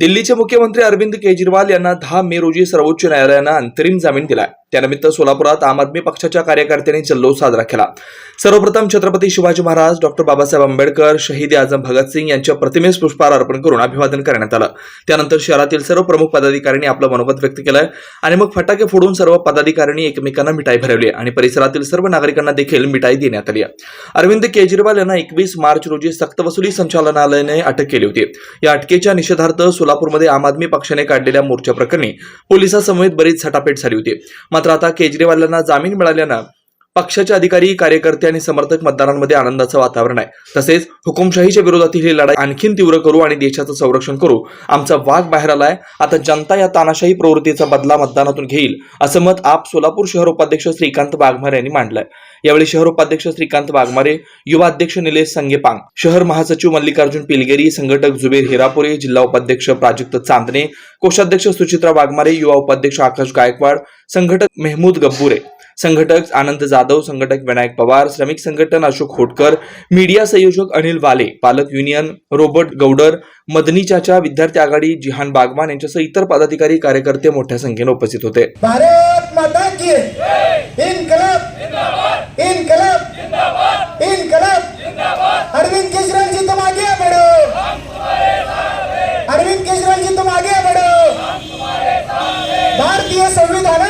दिल्लीचे मुख्यमंत्री अरविंद केजरीवाल यांना दहा मे रोजी सर्वोच्च न्यायालयानं अंतरिम जामीन दिलाय. त्यानिमित्त सोलापुरात आम आदमी पक्षाच्या कार्यकर्त्यांनी जल्लोष साजरा केला. सर्वप्रथम छत्रपती शिवाजी महाराज डॉक्टर बाबासाहेब आंबेडकर शहीद आझम भगतसिंग यांच्या प्रतिमेस पुष्पहार अर्पण करून अभिवादन करण्यात आलं. त्यानंतर शहरातील सर्व प्रमुख पदाधिकाऱ्यांनी आपलं मनोगत व्यक्त केलं आणि मग फटाके फोडून सर्व पदाधिकाऱ्यांनी एकमेकांना मिठाई भरवली आणि परिसरातील सर्व नागरिकांना देखील मिठाई देण्यात आली अरविंद केजरीवाल यांना एकवीस मार्च रोजी सक्तवसुली संचालनालयाने अटक केली होती. या अटकेच्या निषेधार्थ सोलापूरमध्ये आम आदमी पक्षाने काढलेल्या मोर्चा प्रकरणी पोलिसांसमवेत बरीच झटापेट झाली होती. मात्र आता केजरीवाल यांना जामीन मिळाल्यानं पक्षाचे अधिकारी कार्यकर्ते आणि समर्थक मतदारांमध्ये आनंदाचं वातावरण आहे. तसेच हुकुमशाहीच्या विरोधातील ही लढाई आणखीन तीव्र करू आणि देशाचं संरक्षण करू. आमचा वाघ बाहेर आलाय. आता जनता या तानाशाही प्रवृत्तीचा बदला मतदानातून घेईल असं मत आप सोलापूर शहर उपाध्यक्ष श्रीकांत वाघमारे यांनी मांडलंय. यावेळी शहर उपाध्यक्ष श्रीकांत वाघमारे युवा अध्यक्ष निलेश संगेपांग शहर महासचिव मल्लिकार्जुन पिलगेरी संघटक जुबेर हिरापुरे जिल्हा उपाध्यक्ष प्राजक्त चांदणे कोषाध्यक्ष सुचित्रा वाघमारे युवा उपाध्यक्ष आकाश गायकवाड संघटक मेहमूद गब्बुरे संघटक आनंद जाधव संघटक विनायक पवार श्रमिक संघटन अशोक होटकर मीडिया संयोजक अनिल वाले पालक युनियन रोबर्ट गौडर मदनी चाचा विद्यार्थी आघाडी जिहान बागवान यांच्यासह इतर पदाधिकारी कार्यकर्ते मोठ्या संख्येने उपस्थित होते. भारत माता की इनकलाब! इनकलाब! इनकलाब! अरविंद केजरीवाल जी तुम आगे बढ़ो! अरविंद केजरीवाल जी तुम आगे बढ़ो! भारतीय संविधान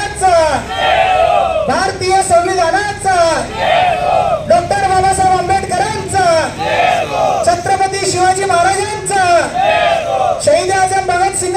भारतीय डॉक्टर बाबासाहेब आंबेडकरांचा. छत्रपती शिवाजी महाराजांचा. Shaheed Azam Bhagat Singh